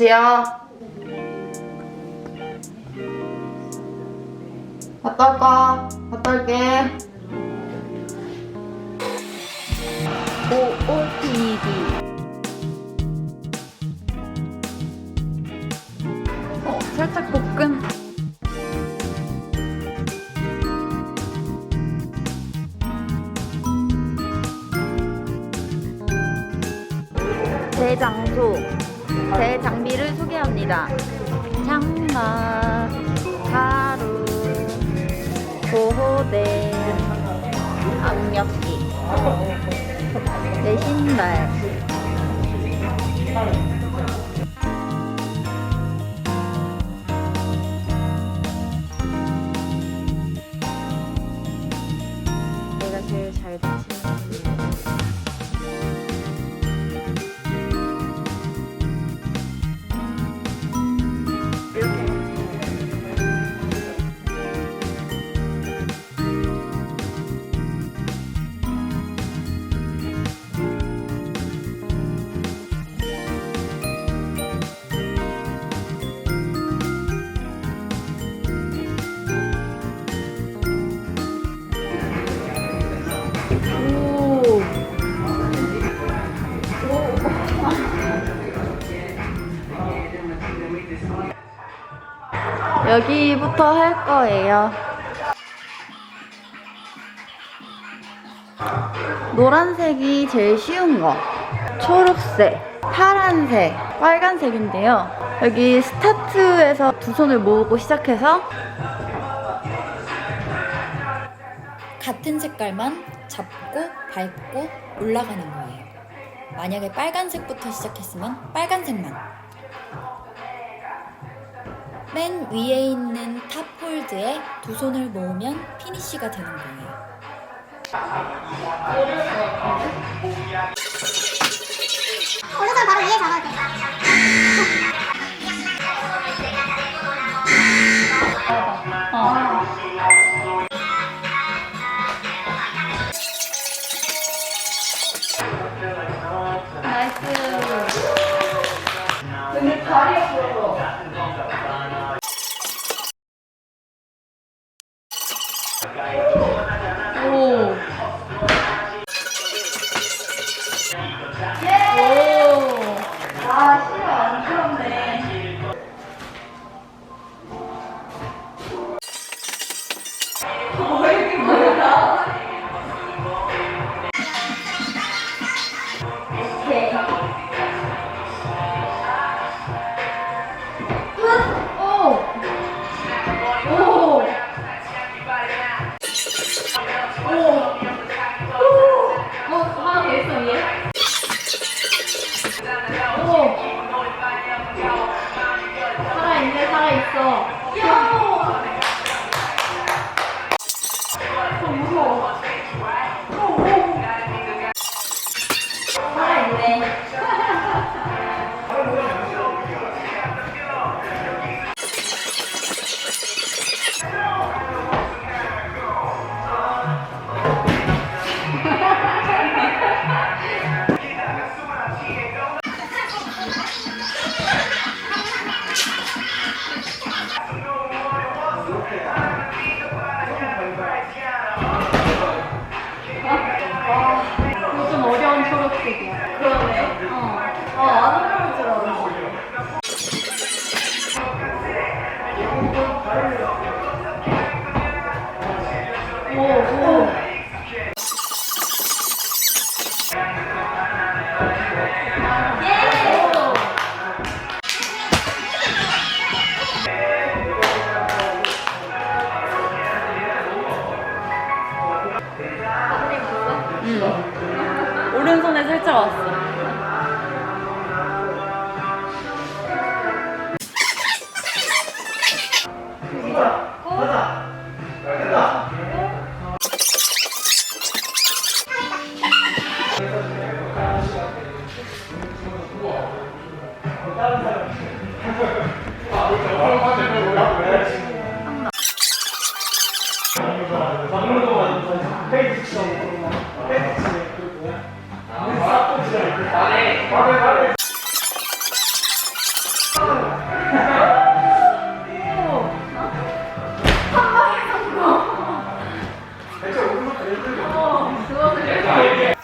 경지야. 갔다 올까? 갔다 올게. OOTD 어, 살짝 볶음 제 장소, 제 장비를 소개합니다. 장갑, 가루, 보호대, 악력기, 내 신발. 여기부터 할 거예요. 노란색이 제일 쉬운 거. 초록색, 파란색, 빨간색인데요. 여기 스타트에서 두 손을 모으고 시작해서 같은 색깔만 잡고 밟고 올라가는 거예요. 만약에 빨간색부터 시작했으면 빨간색만. 맨 위에 있는 탑 홀드에 두 손을 모으면 피니쉬가 되는 거예요. 오른손 바로 위에 잡아도 돼. 오. 오, 한방에 성공. 대체 오늘 왜 그래? 어, 그거 그래.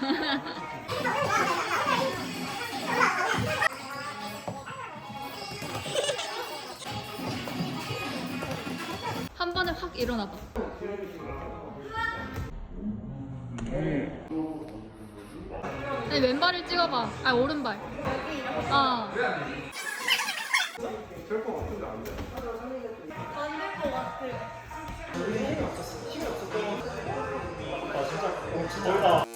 한 번에 확 일어나봐. 아니, 왼발을 찍어봐. 아, 오른발. 어. 안될것 같아. 멀다.